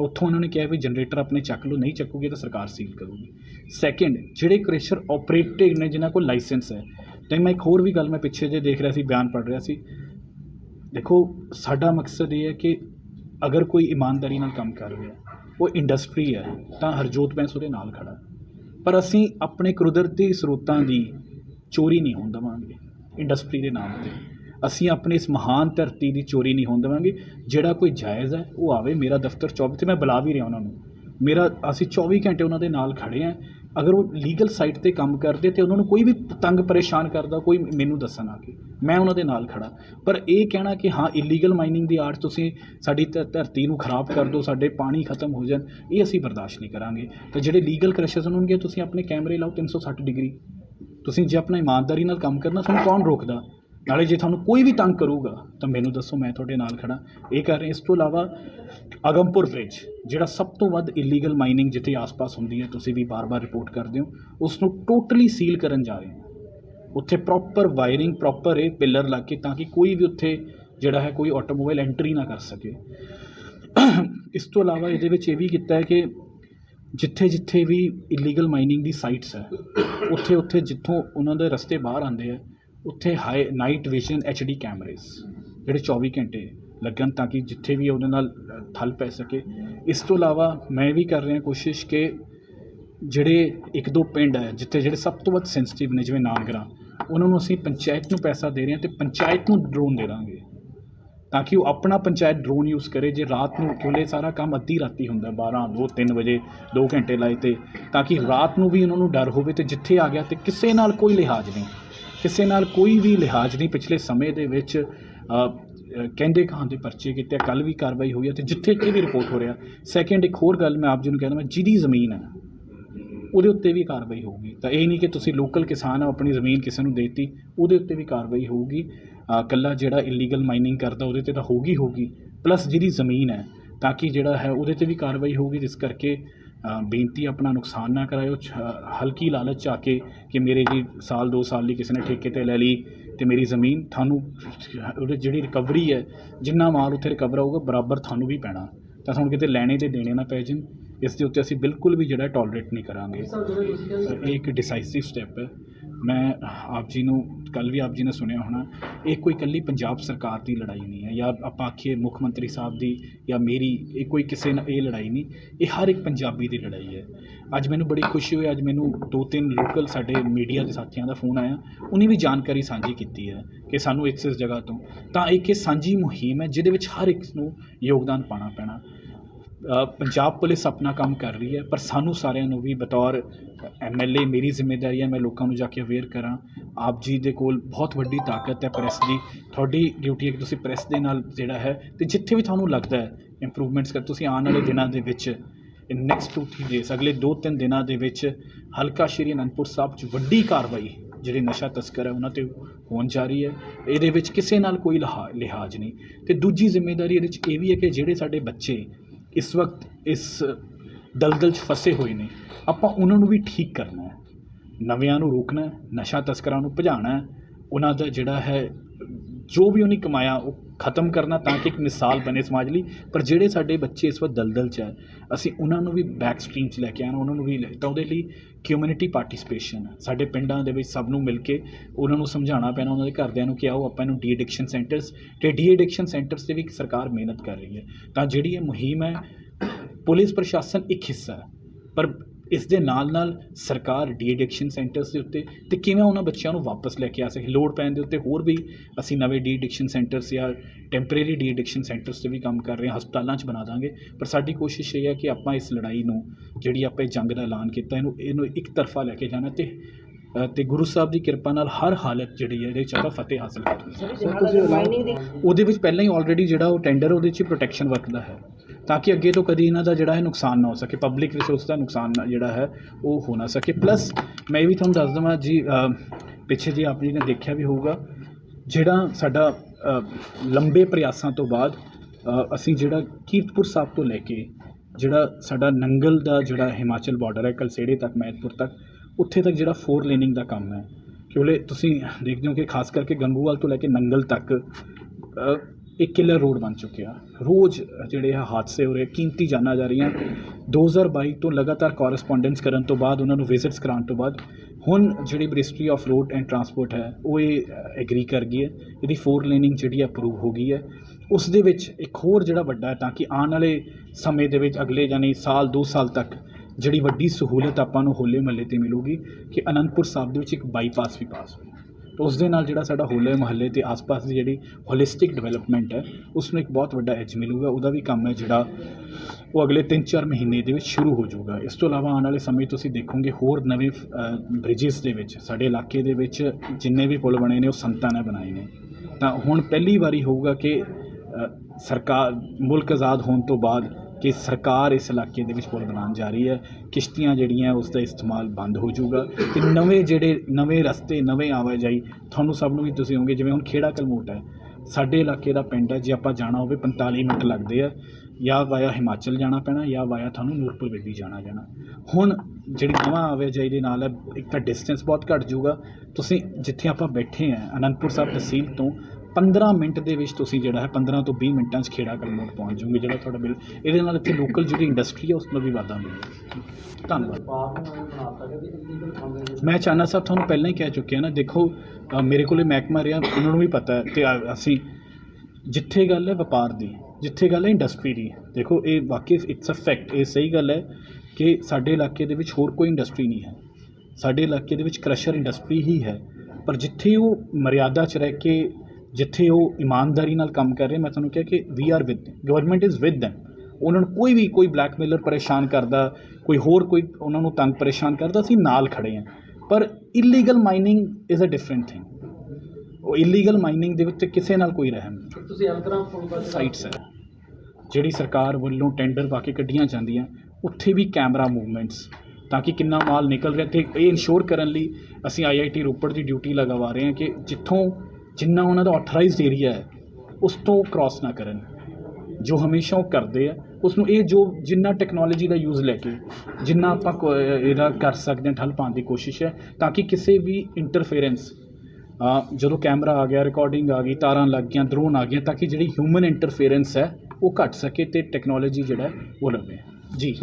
ਉੱਥੋਂ ਉਹਨਾਂ ਨੇ ਕਿਹਾ ਵੀ ਜਨਰੇਟਰ ਆਪਣੇ ਚੱਕ ਲਓ, ਨਹੀਂ ਚੱਕੋਗੇ ਤਾਂ ਸਰਕਾਰ ਸੀਲ ਕਰੂਗੀ। ਸੈਕਿੰਡ ਜਿਹੜੇ ਕ੍ਰਸ਼ਰ ਆਪਰੇਟਿਵ ਨੇ, ਜਿਨ੍ਹਾਂ ਕੋਲ ਲਾਇਸੈਂਸ ਹੈ, ਤੇ ਮੈਂ ਇੱਕ ਹੋਰ ਵੀ ਗੱਲ ਮੈਂ ਪਿੱਛੇ ਜੇ ਦੇਖ ਰਿਹਾ ਸੀ, ਬਿਆਨ ਪੜ੍ਹ ਰਿਹਾ ਸੀ। ਦੇਖੋ, ਸਾਡਾ ਮਕਸਦ ਇਹ ਹੈ ਕਿ ਅਗਰ ਕੋਈ ਇਮਾਨਦਾਰੀ ਨਾਲ ਕੰਮ ਕਰ ਰਿਹਾ, ਉਹ ਇੰਡਸਟਰੀ ਹੈ, ਤਾਂ ਹਰਜੋਤ ਬੈਂਸ ਉਹਦੇ ਨਾਲ ਖੜਾ ਪਰ ਅਸੀਂ ਆਪਣੇ ਕੁਦਰਤੀ ਸਰੋਤਾਂ ਦੀ ਚੋਰੀ ਨਹੀਂ ਹੋਣ ਦੇਵਾਂਗੇ ਇੰਡਸਟਰੀ ਦੇ ਨਾਮ ਤੇ। ਅਸੀਂ ਆਪਣੀ ਇਸ ਮਹਾਨ ਧਰਤੀ ਦੀ ਚੋਰੀ ਨਹੀਂ ਹੋਣ ਦੇਵਾਂਗੇ। ਜਿਹੜਾ ਕੋਈ ਜਾਇਜ਼ ਹੈ, ਉਹ ਆਵੇ। ਮੇਰਾ ਦਫ਼ਤਰ 24 ਤੇ ਮੈਂ ਬੁਲਾ ਵੀ ਰਿਹਾ ਉਹਨਾਂ ਨੂੰ। ਮੇਰਾ, ਅਸੀਂ 24 ਘੰਟੇ ਉਹਨਾਂ ਦੇ ਨਾਲ ਖੜੇ ਆ ਅਗਰ ਉਹ ਲੀਗਲ ਸਾਈਟ ਤੇ ਕੰਮ ਕਰਦੇ, ਤੇ ਉਹਨਾਂ ਨੂੰ ਕੋਈ ਵੀ ਤੰਗ ਪਰੇਸ਼ਾਨ ਕਰਦਾ, ਕੋਈ ਮੈਨੂੰ ਦੱਸਣ ਆ ਕੇ, ਮੈਂ ਉਹਨਾਂ ਦੇ ਨਾਲ ਖੜਾ ਪਰ ਇਹ ਕਹਿਣਾ ਕਿ ਹਾਂ ਇਲੀਗਲ ਮਾਈਨਿੰਗ ਦੀ ਆੜ ਤੁਸੀਂ ਸਾਡੀ ਧਰ- ਧਰਤੀ ਨੂੰ ਖਰਾਬ ਕਰ ਦਿਓ ਸਾਡੇ ਪਾਣੀ ਖਤਮ ਹੋ ਜਾਣ, ਇਹ ਅਸੀਂ ਬਰਦਾਸ਼ਤ ਨਹੀਂ ਕਰਾਂਗੇ। ਤੇ ਜਿਹੜੇ ਲੀਗਲ ਕ੍ਰਸ਼ਰਸ ਹੋਣਗੇ, ਤੁਸੀਂ ਆਪਣੇ ਕੈਮਰੇ ਲਾਓ 360 ਡਿਗਰੀ। ਤੁਸੀਂ ਜੇ ਆਪਣਾ ਇਮਾਨਦਾਰੀ ਨਾਲ ਕੰਮ ਕਰਨਾ, ਤੁਹਾਨੂੰ ਕੌਣ ਰੋਕਦਾ? ਨਾਲੇ ਜੇ ਤੁਹਾਨੂੰ ਕੋਈ ਵੀ ਤੰਗ ਕਰੂਗਾ, ਤਾਂ ਮੈਨੂੰ ਦੱਸੋ, ਮੈਂ ਤੁਹਾਡੇ ਨਾਲ ਖੜਾ ਇਹ ਕਰ ਰਹੇ ਇਸ ਤੋਂ ਇਲਾਵਾ ਅਗਮਪੁਰ ਬ੍ਰਿਜ ਜਿਹੜਾ ਸਭ ਤੋਂ ਵੱਧ ਇਲੀਗਲ ਮਾਈਨਿੰਗ ਜਿੱਥੇ ਆਸ-ਪਾਸ ਹੁੰਦੀ ਹੈ, ਤੁਸੀਂ ਵੀ ਬਾਰ-ਬਾਰ ਰਿਪੋਰਟ ਕਰਦੇ ਹੋ ਉਸ ਨੂੰ ਟੋਟਲੀ ਸੀਲ ਕਰਨ ਜਾ ਰਹੇ ਹਾਂ। ਉੱਥੇ ਪ੍ਰੋਪਰ ਵਾਇਰਿੰਗ ਪ੍ਰੋਪਰ ਇਹ ਪਿਲਰ ਲਾ ਕੇ, ਤਾਂ ਕਿ ਕੋਈ ਵੀ ਉੱਥੇ ਜਿਹੜਾ ਹੈ, ਕੋਈ ਆਟੋਮੋਬਾਈਲ ਐਂਟਰੀ ਨਾ ਕਰ ਸਕੇ। ਇਸ ਤੋਂ ਇਲਾਵਾ ਇਹਦੇ ਵਿੱਚ ਇਹ ਵੀ ਕੀਤਾ ਹੈ ਕਿ ਜਿੱਥੇ ਜਿੱਥੇ ਵੀ ਇਲੀਗਲ ਮਾਈਨਿੰਗ ਦੀ ਸਾਈਟਸ ਹੈ ਉੱਥੇ ਉੱਥੇ ਜਿੱਥੋਂ ਉਹਨਾਂ ਦੇ ਰਸਤੇ ਬਾਹਰ ਆਉਂਦੇ ਆ ਉੱਥੇ high night vision the cameras ਜਿਹੜੇ 24 ਘੰਟੇ ਲੱਗਣ ਤਾਂ ਕਿ ਜਿੱਥੇ ਵੀ ਉਹਦੇ ਨਾਲ ਅ, ਪੈ ਸਕੇ। ਇਸ ਤੋਂ ਇਲਾਵਾ ਮੈਂ ਵੀ ਕਰ ਰਿਹਾ ਕੋਸ਼ਿਸ਼ ਕਿ ਜਿਹੜੇ ਇੱਕ ਦੋ ਪਿੰਡ ਹੈ ਜਿੱਥੇ ਜਿਹੜੇ ਸਭ ਤੋਂ ਵੱਧ ਸੈਂਸਿਟਿਵ ਨੇ ਜਿਵੇਂ ਨਾਨਗਰਾ ਉਹਨਾਂ ਨੂੰ ਅਸੀਂ ਪੰਚਾਇਤ ਨੂੰ ਪੈਸਾ ਦੇ ਰਹੇ ਹਾਂ ਤੇ ਪੰਚਾਇਤ ਨੂੰ ਡਰੋਨ ਦੇ ਦਾਂਗੇ ਤਾਂ ਕਿ ਉਹ ਆਪਣਾ ਪੰਚਾਇਤ ਡਰੋਨ ਯੂਜ਼ ਕਰੇ। ਜੇ ਰਾਤ ਨੂੰ ਕਿਉਂਕਿ ਸਾਰਾ ਕੰਮ ਅੱਧੀ ਰਾਤੀ ਹੁੰਦਾ 12 2 3 ਵਜੇ 2 ਘੰਟੇ ਲਾਏ ਤੇ ਤਾਂ ਕਿ ਰਾਤ ਨੂੰ ਵੀ ਉਹਨਾਂ ਨੂੰ ਡਰ ਹੋਵੇ ਤੇ ਜਿੱਥੇ ਆ ਗਿਆ ਤੇ ਕਿਸੇ ਨਾਲ ਕੋਈ ਲਿਹਾਜ਼ ਨਹੀਂ। ਕਿਸੇ ਨਾਲ ਕੋਈ ਵੀ ਲਿਹਾਜ਼ ਨਹੀਂ। ਪਿਛਲੇ ਸਮੇਂ ਦੇ ਵਿੱਚ ਕਹਿੰਦੇ ਕਹਾਂ ਦੇ ਪਰਚੇ ਕੀਤੇ ਕੱਲ ਵੀ ਕਾਰਵਾਈ ਹੋਈ ਹੈ ਤੇ ਜਿੱਥੇ ਇਹ ਵੀ ਰਿਪੋਰਟ ਹੋ ਰਿਹਾ। ਸੈਕੰਡ ਇੱਕ ਹੋਰ ਗੱਲ ਮੈਂ ਆਪ ਜੀ ਨੂੰ ਕਹਿੰਦਾ ਮੈਂ ਜਿਹਦੀ ਜ਼ਮੀਨ ਹੈ ਉਹਦੇ ਉੱਤੇ ਵੀ ਕਾਰਵਾਈ ਹੋਊਗੀ। ਤਾਂ ਇਹ ਨਹੀਂ ਕਿ ਤੁਸੀਂ ਲੋਕਲ ਕਿਸਾਨ ਹੋ ਆਪਣੀ ਜ਼ਮੀਨ ਕਿਸੇ ਨੂੰ ਦੇਤੀ ਉਹਦੇ ਉੱਤੇ ਵੀ ਕਾਰਵਾਈ ਹੋਊਗੀ। ਅ, ਕੱਲਾ ਜਿਹੜਾ ਇਲੀਗਲ ਮਾਈਨਿੰਗ ਕਰਦਾ ਉਹਦੇ ਤੇ ਤਾਂ ਹੋਊਗੀ ਹੋਊਗੀ। ਪਲੱਸ ਜਿਹਦੀ ਜ਼ਮੀਨ ਹੈ ਤਾਂ ਕਿ ਜਿਹੜਾ ਹੈ ਉਹਦੇ ਤੇ ਵੀ ਕਾਰਵਾਈ ਹੋਊਗੀ ਜਿਸ ਕਰਕੇ ਬੇਨਤੀ ਆਪਣਾ ਨੁਕਸਾਨ ਨਾ ਕਰਾਇਓ ਹਲਕੀ ਲਾਲਚ 'ਚ ਆ ਕੇ ਕਿ ਮੇਰੇ ਜੀ ਸਾਲ 2 ਸਾਲ ਲਈ ਕਿਸੇ ਨੇ ਠੇਕੇ ਤੇ ਲੈ ਲਈ ਤੇ ਮੇਰੀ ਜ਼ਮੀਨ ਤੁਹਾਨੂੰ ਉਹਦੀ ਜਿਹੜੀ ਰਿਕਵਰੀ ਹੈ ਜਿੰਨਾ ਮਾਲ ਉੱਥੇ ਰਿਕਵਰ ਹੋਊਗਾ ਬਰਾਬਰ ਤੁਹਾਨੂੰ ਵੀ ਪੈਣਾ। ਤਾਂ ਤੁਹਾਨੂੰ ਕਿਤੇ ਲੈਣੇ ਤੇ ਦੇਣੇ ਨਾ ਪੈ ਜਾਣ ਇਸ ਦੇ ਉੱਤੇ ਅਸੀਂ ਬਿਲਕੁਲ ਵੀ ਜਿਹੜਾ ਟੋਲਰੇਟ ਨਹੀਂ ਕਰਾਂਗੇ। ਇਹ ਇੱਕ ਡਿਸਾਈਸਿਵ ਸਟੈਪ ਹੈ। ਮੈਂ ਆਪ ਜੀ ਨੂੰ ਕੱਲ ਵੀ ਆਪ ਜੀ ਨੇ ਸੁਣਿਆ ਹੋਣਾ, ਇਹ ਕੋਈ ਇਕੱਲੀ ਪੰਜਾਬ ਸਰਕਾਰ ਦੀ ਲੜਾਈ ਨਹੀਂ ਹੈ, ਜਾਂ ਆਪਾਂ ਆਖੀਏ ਮੁੱਖ ਮੰਤਰੀ ਸਾਹਿਬ ਦੀ ਜਾਂ ਮੇਰੀ, ਇਹ ਕੋਈ ਕਿਸੇ ਨਾਲ ਇਹ ਲੜਾਈ ਨਹੀਂ, ਇਹ ਹਰ ਇੱਕ ਪੰਜਾਬੀ ਦੀ ਲੜਾਈ ਹੈ। ਅੱਜ ਮੈਨੂੰ ਬੜੀ ਖੁਸ਼ੀ ਹੋਈ, ਅੱਜ ਮੈਨੂੰ ਦੋ ਤਿੰਨ ਲੋਕਲ ਸਾਡੇ ਮੀਡੀਆ ਦੇ ਸਾਥੀਆਂ ਦਾ ਫੋਨ ਆਇਆ, ਉਹਨੇ ਵੀ ਜਾਣਕਾਰੀ ਸਾਂਝੀ ਕੀਤੀ ਹੈ ਕਿ ਸਾਨੂੰ ਇਸ ਇਸ ਜਗ੍ਹਾ ਤੋਂ। ਤਾਂ ਇੱਕ ਇਹ ਸਾਂਝੀ ਮੁਹਿੰਮ ਹੈ, ਜਿਹਦੇ ਵਿੱਚ ਹਰ ਇੱਕ ਨੂੰ ਯੋਗਦਾਨ ਪਾਉਣਾ ਪੈਣਾ। ਪੰਜਾਬ ਪੁਲਿਸ ਆਪਣਾ ਕੰਮ ਕਰ ਰਹੀ ਹੈ, ਪਰ ਸਾਨੂੰ ਸਾਰਿਆਂ ਨੂੰ ਵੀ ਬਤੌਰ ਐਮਐਲਏ ਮੇਰੀ ਜ਼ਿੰਮੇਵਾਰੀ ਹੈ, ਮੈਂ ਲੋਕਾਂ ਨੂੰ ਜਾ ਕੇ ਅਵੇਅਰ ਕਰਾਂ। ਆਪ ਜੀ ਦੇ ਕੋਲ ਬਹੁਤ ਵੱਡੀ ਤਾਕਤ ਹੈ ਪ੍ਰੈਸ ਦੀ। ਤੁਹਾਡੀ ਡਿਊਟੀ ਹੈ ਕਿ ਤੁਸੀਂ ਪ੍ਰੈਸ ਦੇ ਨਾਲ ਜਿਹੜਾ ਹੈ ਤੇ ਜਿੱਥੇ ਵੀ ਤੁਹਾਨੂੰ ਲੱਗਦਾ ਹੈ ਇੰਪਰੂਵਮੈਂਟਸ ਕਰ, ਤੁਸੀਂ ਆਉਣ ਵਾਲੇ ਦਿਨਾਂ ਦੇ ਵਿੱਚ ਨੈਕਸਟ 2-3 ਡੇਜ਼ ਅਗਲੇ 2-3 ਦਿਨਾਂ ਦੇ ਵਿੱਚ ਹਲਕਾ ਸ਼੍ਰੀ ਅਨੰਦਪੁਰ ਸਾਹਿਬ 'ਚ ਵੱਡੀ ਕਾਰਵਾਈ ਜਿਹੜੇ ਨਸ਼ਾ ਤਸਕਰ ਹੈ ਉਹਨਾਂ ਤੇ ਹੋਣ ਜਾ ਰਹੀ ਹੈ। ਇਹਦੇ ਵਿੱਚ ਕਿਸੇ ਨਾਲ ਕੋਈ ਲਿਹਾ- ਲਿਹਾਜ਼ ਨਹੀਂ। ਤੇ ਦੂਜੀ ਜ਼ਿੰਮੇਵਾਰੀ ਇਹਦੇ 'ਚ ਇਹ ਵੀ ਹੈ ਕਿ ਜਿਹੜੇ ਸਾਡੇ ਬੱਚੇ ਇਸ ਵਕਤ ਇਸ ਦਲਦਲ 'ਚ ਫਸੇ ਹੋਏ ਨੇ। ਆਪਾਂ ਉਹਨਾਂ ਨੂੰ ਵੀ ਠੀਕ ਕਰਨਾ ਨਵਿਆਂ ਨੂੰ ਰੋਕਣਾ ਨਸ਼ਾ ਤਸਕਰਾਂ ਨੂੰ ਭਜਾਉਣਾ ਉਹਨਾਂ ਦਾ ਜਿਹੜਾ ਹੈ ਜੋ ਵੀ ਉਹਨੇ ਕਮਾਇਆ, ਉਹ ਖਤਮ ਕਰਨਾ ਤਾਂ ਕਿ ਇੱਕ ਮਿਸਾਲ ਬਣੇ ਸਮਾਜ ਲਈ। ਪਰ ਜਿਹੜੇ ਸਾਡੇ ਬੱਚੇ ਇਸ ਵਕਤ ਦਲਦਲ 'ਚ ਹੈ ਅਸੀਂ ਉਹਨਾਂ ਨੂੰ ਵੀ ਬੈਕ ਸਟ੍ਰੀਮ 'ਚ ਲੈ ਕੇ ਆਉਣਾ, ਉਹਨਾਂ ਨੂੰ ਵੀ ਲੈ- ਤਾਂ ਉਹਦੇ ਲਈ ਕਮਿਊਨਿਟੀ ਪਾਰਟਿਸਿਪੇਸ਼ਨ ਸਾਡੇ ਪਿੰਡਾਂ ਦੇ ਵਿੱਚ ਸਭ ਨੂੰ ਮਿਲ ਕੇ ਉਹਨਾਂ ਨੂੰ ਸਮਝਾਉਣਾ ਪੈਣਾ, ਉਹਨਾਂ ਦੇ ਘਰਦਿਆਂ ਨੂੰ ਕਿ ਆਓ ਆਪਾਂ ਇਹਨੂੰ ਡੀ ਐਡਿਕਸ਼ਨ ਸੈਂਟਰਸ ਤੇ ਡੀ ਐਡਿਕਸ਼ਨ ਸੈਂਟਰਸ ਤੇ ਵੀ ਸਰਕਾਰ ਮਿਹਨਤ ਕਰ ਰਹੀ ਹੈ। ਤਾਂ ਜਿਹੜੀ ਇਹ ਮੁਹਿੰਮ ਹੈ, ਪੁਲਿਸ ਪ੍ਰਸ਼ਾਸਨ ਇੱਕ ਹਿੱਸਾ ਹੈ, ਪਰ ਇਸ ਦੇ ਨਾਲ ਨਾਲ ਸਰਕਾਰ ਡੀ ਐਡਿਕਸ਼ਨ ਸੈਂਟਰਸ ਦੇ ਉੱਤੇ ਤੇ ਕਿਵੇਂ ਉਹਨਾਂ ਬੱਚਿਆਂ ਨੂੰ ਵਾਪਸ ਲੈ ਕੇ ਆ ਸਕੇ? ਲੋੜ ਪੈਣ ਦੇ ਉੱਤੇ ਹੋਰ ਵੀ ਅਸੀਂ ਨਵੇਂ ਡੀ ਐਡਿਕਸ਼ਨ ਸੈਂਟਰਸ ਜਾਂ ਟੈਂਪਰੇਰੀ ਡੀ ਐਡਿਕਸ਼ਨ ਸੈਂਟਰਸ ਤੇ ਵੀ ਕੰਮ ਕਰ ਰਹੇ ਹਾਂ, ਹਸਪਤਾਲਾਂ 'ਚ ਬਣਾ ਦਾਂਗੇ। ਪਰ ਸਾਡੀ ਕੋਸ਼ਿਸ਼ ਇਹ ਹੈ ਕਿ ਆਪਾਂ ਇਸ ਲੜਾਈ ਨੂੰ, ਜਿਹੜੀ ਆਪਾਂ ਇਹ ਜੰਗ ਦਾ ਐਲਾਨ ਕੀਤਾ, ਇਹਨੂੰ ਇਹਨੂੰ ਇੱਕ ਤਰਫਾ ਲੈ ਕੇ ਜਾਣਾ ਤੇ ਤੇ ਗੁਰੂ ਸਾਹਿਬ ਦੀ ਕਿਰਪਾ ਨਾਲ ਹਰ ਹਾਲਤ ਜਿਹੜੀ ਹੈ, ਇਹਦੇ 'ਚ ਆਪਾਂ ਫਤਿਹ ਹਾਸਲ ਕਰਨੀ ਉਹਦੇ ਵਿੱਚ ਪਹਿਲਾਂ ਹੀ ਆਲਰੇਡੀ ਜਿਹੜਾ ਉਹ ਟੈਂਡਰ ਉਹਦੇ 'ਚ ਪ੍ਰੋਟੈਕਸ਼ਨ ਵਰਕਦਾ ਹੈ। ਤਾਂ ਕਿ ਅੱਗੇ ਤੋਂ ਕਦੀ ਇਹਨਾਂ ਦਾ ਜਿਹੜਾ ਹੈ ਨੁਕਸਾਨ ਨਾ ਹੋ ਸਕੇ ਪਬਲਿਕ ਰਿਸੋਰਸ ਦਾ ਨੁਕਸਾਨ ਨਾ ਜਿਹੜਾ ਹੈ, ਉਹ ਹੋ ਨਾ ਸਕੇ। ਪਲੱਸ ਮੈਂ ਇਹ ਵੀ ਤੁਹਾਨੂੰ ਦੱਸ ਦਵਾਂ, ਜੀ ਪਿੱਛੇ ਜੀ ਆਪ ਜੀ ਨੇ ਦੇਖਿਆ ਵੀ ਹੋਊਗਾ, ਜਿਹੜਾ ਸਾਡਾ ਲੰਬੇ ਪ੍ਰਯਾਸਾਂ ਤੋਂ ਬਾਅਦ ਅਸੀਂ ਜਿਹੜਾ ਕੀਰਤਪੁਰ ਸਾਹਿਬ ਤੋਂ ਲੈ ਕੇ ਜਿਹੜਾ ਸਾਡਾ ਨੰਗਲ ਦਾ ਜਿਹੜਾ ਹਿਮਾਚਲ ਬਾਰਡਰ ਹੈ, ਕਲਸੇੜੇ ਤੱਕ, ਮਹਿਤਪੁਰ ਤੱਕ, ਉੱਥੇ ਤੱਕ ਜਿਹੜਾ ਫੋਰ ਲੇਨਿੰਗ ਦਾ ਕੰਮ ਹੈ। ਕਿਉਂਕਿ ਤੁਸੀਂ ਦੇਖਦੇ ਹੋ ਕਿ ਖਾਸ ਕਰਕੇ ਗੰਗੂਵਾਲ ਤੋਂ ਲੈ ਕੇ ਨੰਗਲ ਤੱਕ ਇੱਕ ਕਿਲਰ ਰੋਡ ਬਣ ਚੁੱਕਿਆ। ਰੋਜ਼ ਜਿਹੜੇ ਆ ਹਾਦਸੇ ਹੋ ਰਹੇ, ਕੀਮਤੀ ਜਾਨਾਂ ਜਾ ਰਹੀਆਂ। 2022 ਤੋਂ ਲਗਾਤਾਰ ਕੋਰਸਪੋਂਡੈਂਸ ਕਰਨ ਤੋਂ ਬਾਅਦ, ਉਹਨਾਂ ਨੂੰ ਵਿਜ਼ਿਟਸ ਕਰਾਉਣ ਤੋਂ ਬਾਅਦ, ਹੁਣ ਜਿਹੜੀ ministry of road and transport ਹੈ, ਉਹ ਇਹ ਐਗਰੀ ਕਰ ਗਈ ਹੈ। ਇਹਦੀ ਫੋਰ ਲੇਨਿੰਗ ਜਿਹੜੀ ਅਪਰੂਵ ਹੋ ਗਈ ਹੈ। ਉਸ ਦੇ ਵਿੱਚ ਇੱਕ ਹੋਰ ਜਿਹੜਾ ਵੱਡਾ ਹੈ, ਤਾਂ ਕਿ ਆਉਣ ਵਾਲੇ ਸਮੇਂ ਦੇ ਵਿੱਚ ਅਗਲੇ ਯਾਨੀ ਸਾਲ 2 ਸਾਲ ਤੱਕ ਜਿਹੜੀ ਵੱਡੀ ਸਹੂਲਤ ਆਪਾਂ ਨੂੰ ਹੋਲੇ ਮਹੱਲੇ ਤੇ ਮਿਲੂਗੀ, ਕਿ ਅਨੰਦਪੁਰ ਸਾਹਿਬ ਦੇ ਵਿੱਚ ਇੱਕ ਬਾਈਪਾਸ ਵੀ ਪਾਸ ਹੋਇਆ ਤਾਂ ਉਸ ਦੇ ਨਾਲ ਜਿਹੜਾ ਸਾਡਾ ਹੋਲੇ ਮਹੱਲੇ ਤੇ ਆਸ-ਪਾਸ ਦੀ ਜਿਹੜੀ ਹੋਲਿਸਟਿਕ ਡਿਵੈਲਪਮੈਂਟ ਹੈ ਉਸ ਨੂੰ ਇੱਕ ਬਹੁਤ ਵੱਡਾ ਐਜ ਮਿਲੂਗਾ। ਉਹਦਾ ਵੀ ਕੰਮ ਹੈ ਜਿਹੜਾ ਉਹ ਅਗਲੇ 3-4 ਮਹੀਨੇ ਦੇ ਵਿੱਚ ਸ਼ੁਰੂ ਹੋ ਜਾਊਗਾ। ਇਸ ਤੋਂ ਇਲਾਵਾ ਆਉਣ ਵਾਲੇ ਸਮੇਂ ਤੁਸੀਂ ਦੇਖੋਗੇ ਹੋਰ ਨਵੇਂ ਬ੍ਰਿਜਸ ਦੇ ਵਿੱਚ, ਸਾਡੇ ਇਲਾਕੇ ਦੇ ਵਿੱਚ ਜਿੰਨੇ ਵੀ ਪੁਲ ਬਣੇ ਨੇ, ਉਹ ਸੰਤਾਂ ਨੇ ਬਣਾਏ ਨੇ। ਤਾਂ ਹੁਣ ਪਹਿਲੀ ਵਾਰੀ ਹੋਊਗਾ ਕਿ ਸਰਕਾਰ, ਮੁਲਕ ਆਜ਼ਾਦ ਹੋਣ ਤੋਂ ਬਾਅਦ ਕਿ ਸਰਕਾਰ ਇਸ ਇਲਾਕੇ ਦੇ ਵਿੱਚ ਪੁਲ ਬਣਾਉਣ ਜਾ ਰਹੀ ਹੈ। ਕਿਸ਼ਤੀਆਂ ਜਿਹੜੀਆਂ ਉਸ ਦਾ ਇਸਤੇਮਾਲ ਬੰਦ ਹੋ ਜਾਊਗਾ ਤੇ ਨਵੇਂ ਜਿਹੜੇ ਨਵੇਂ ਰਸਤੇ, ਨਵੇਂ ਆਵਾਜਾਈ ਤੁਹਾਨੂੰ ਸਭ ਨੂੰ ਵੀ ਤੁਸੀਂ ਹੋਗੇ ਜਿਵੇਂ ਹੁਣ ਖੇੜਾ ਕਲਮੋਟ ਹੈ। ਸਾਡੇ ਇਲਾਕੇ ਦਾ ਪਿੰਡ ਹੈ, ਜੇ ਆਪਾਂ ਜਾਣਾ ਹੋਵੇ 45 ਮਿੰਟ ਲੱਗਦੇ ਆ। ਜਾਂ ਵਾਇਆ ਹਿਮਾਚਲ ਜਾਣਾ ਪੈਣਾ, ਜਾਂ ਵਾਇਆ ਤੁਹਾਨੂੰ ਨੂਰਪੁਰ ਬੇਦੀ ਜਾਣਾ ਜਾਣਾ ਹੁਣ ਜਿਹੜੀ ਨਵਾਂ ਆਵਾਜਾਈ ਦੇ ਨਾਲ ਹੈ, ਇੱਕ ਤਾਂ ਡਿਸਟੈਂਸ ਬਹੁਤ ਘੱਟ ਜਾਊਗਾ। ਤੁਸੀਂ ਜਿੱਥੇ ਆਪਾਂ ਬੈਠੇ ਆ ਅਨੰਦਪੁਰ ਸਾਹਿਬ ਤਹਿਸੀਲ ਤੋਂ 15 ਮਿੰਟ ਦੇ ਵਿੱਚ ਤੁਸੀਂ ਜਿਹੜਾ ਹੈ 15 ਤੋਂ 20 ਮਿੰਟਾਂ 'ਚ ਖੇੜਾ ਕਲਮੋਟ ਪਹੁੰਚ ਜਾਓਗੇ, ਜਿਹੜਾ ਤੁਹਾਡਾ ਬਿੱਲ ਇਹਦੇ ਨਾਲ ਇੱਥੇ ਲੋਕਲ ਜਿਹੜੀ ਇੰਡਸਟਰੀ ਹੈ ਉਸ ਨੂੰ ਵੀ ਵਾਧਾ ਮਿਲੇਗਾ ਧੰਨਵਾਦ। ਮੈਂ ਚਾਨਾ ਸਾਹਿਬ ਤੁਹਾਨੂੰ ਪਹਿਲਾਂ ਹੀ ਕਹਿ ਚੁੱਕਿਆ ਨਾ, ਦੇਖੋ ਮੇਰੇ ਕੋਲੇ ਮਹਿਕਮਾ ਰਿਹਾ, ਉਹਨਾਂ ਨੂੰ ਵੀ ਪਤਾ ਹੈ ਤੇ ਅਸੀਂ ਜਿੱਥੇ ਗੱਲ ਹੈ ਵਪਾਰ ਦੀ, ਜਿੱਥੇ ਗੱਲ ਹੈ ਇੰਡਸਟਰੀ ਦੀ, ਦੇਖੋ, ਇਹ ਵਾਕਈ ਇਟਸ ਅ ਫੈਕਟ ਇਹ ਸਹੀ ਗੱਲ ਹੈ ਕਿ ਸਾਡੇ ਇਲਾਕੇ ਦੇ ਵਿੱਚ ਹੋਰ ਕੋਈ ਇੰਡਸਟਰੀ ਨਹੀਂ ਹੈ। ਸਾਡੇ ਇਲਾਕੇ ਦੇ ਵਿੱਚ ਕ੍ਰਸ਼ਰ ਇੰਡਸਟਰੀ ਹੀ ਹੈ, ਪਰ ਜਿੱਥੇ ਉਹ ਮਰਿਆਦਾ 'ਚ ਰਹਿ ਕੇ ਜਿੱਥੇ ਉਹ ਇਮਾਨਦਾਰੀ ਨਾਲ ਕੰਮ ਕਰ ਰਹੇ ਮੈਂ ਤੁਹਾਨੂੰ ਕਿਹਾ ਕਿ we are with government is with them ਉਹਨਾਂ ਨੂੰ ਕੋਈ ਵੀ ਕੋਈ ਬਲੈਕਮੇਲਰ ਪਰੇਸ਼ਾਨ ਕਰਦਾ ਕੋਈ ਹੋਰ ਕੋਈ ਉਹਨਾਂ ਨੂੰ ਤੰਗ ਪਰੇਸ਼ਾਨ ਕਰਦਾ ਅਸੀਂ ਨਾਲ ਖੜੇ ਹਾਂ। ਪਰ illegal mining is a different thing ਉਹ ਇਲੀਗਲ ਮਾਈਨਿੰਗ ਦੇ ਵਿੱਚ ਕਿਸੇ ਨਾਲ ਕੋਈ ਰਹਿਮ ਨਹੀਂ। ਤੁਸੀਂ ਦਾ ਸਾਈਟਸ ਹੈ। ਜਿਹੜੀ ਸਰਕਾਰ ਵੱਲੋਂ ਟੈਂਡਰ ਪਾ ਕੇ ਕੱਢੀਆਂ ਜਾਂਦੀਆਂ ਉੱਥੇ ਵੀ ਕੈਮਰਾ ਮੂਵਮੈਂਟਸ ਤਾਂ ਕਿ ਕਿੰਨਾ ਮਾਲ ਨਿਕਲ ਰਿਹਾ। ਤੇ ਇਹ ਇਨਸ਼ੋਰ ਕਰਨ ਲਈ ਅਸੀਂ ਆਈਆਈਟੀ ਰੋਪੜ ਦੀ ਡਿਊਟੀ ਲਗਵਾ ਰਹੇ ਹਾਂ ਕਿ ਜਿੱਥੋਂ ਜਿੰਨਾ ਉਹਨਾਂ ਦਾ ਆਥੋਰਾਈਜ਼ਡ ਏਰੀਆ ਹੈ, ਉਸ ਤੋਂ ਕ੍ਰਾਸ ਨਾ ਕਰਨ। ਜੋ ਹਮੇਸ਼ਾ ਉਹ ਕਰਦੇ ਆ ਉਸ ਨੂੰ ਇਹ ਜੋ ਜਿੰਨਾ ਟੈਕਨੋਲੋਜੀ ਦਾ ਯੂਜ਼ ਲੈ ਕੇ, ਜਿੰਨਾ ਆਪਾਂ ਕੋ- ਇਹਦਾ ਕਰ ਸਕਦੇ ਹਾਂ, ਠੱਲ ਪਾਉਣ ਦੀ ਕੋਸ਼ਿਸ਼ ਹੈ, ਤਾਂ ਕਿ ਕਿਸੇ ਵੀ ਇੰਟਰਫੇਰੈਂਸ ਜਦੋਂ ਕੈਮਰਾ ਆ ਗਿਆ ਰਿਕਾਰਡਿੰਗ ਆ ਗਈ, ਤਾਰਾਂ ਲੱਗ ਗਈਆਂ ਡਰੋਨ ਆ ਗਈਆਂ, ਤਾਂ ਕਿ ਜਿਹੜੀ ਹਿਊਮਨ ਇੰਟਰਫੇਰੈਂਸ ਹੈ, ਉਹ ਘਟ ਸਕੇ ਤੇ ਟੈਕਨੋਲੋਜੀ ਜਿਹੜਾ ਹੈ, ਉਹ ਲਵੇ ਜੀ।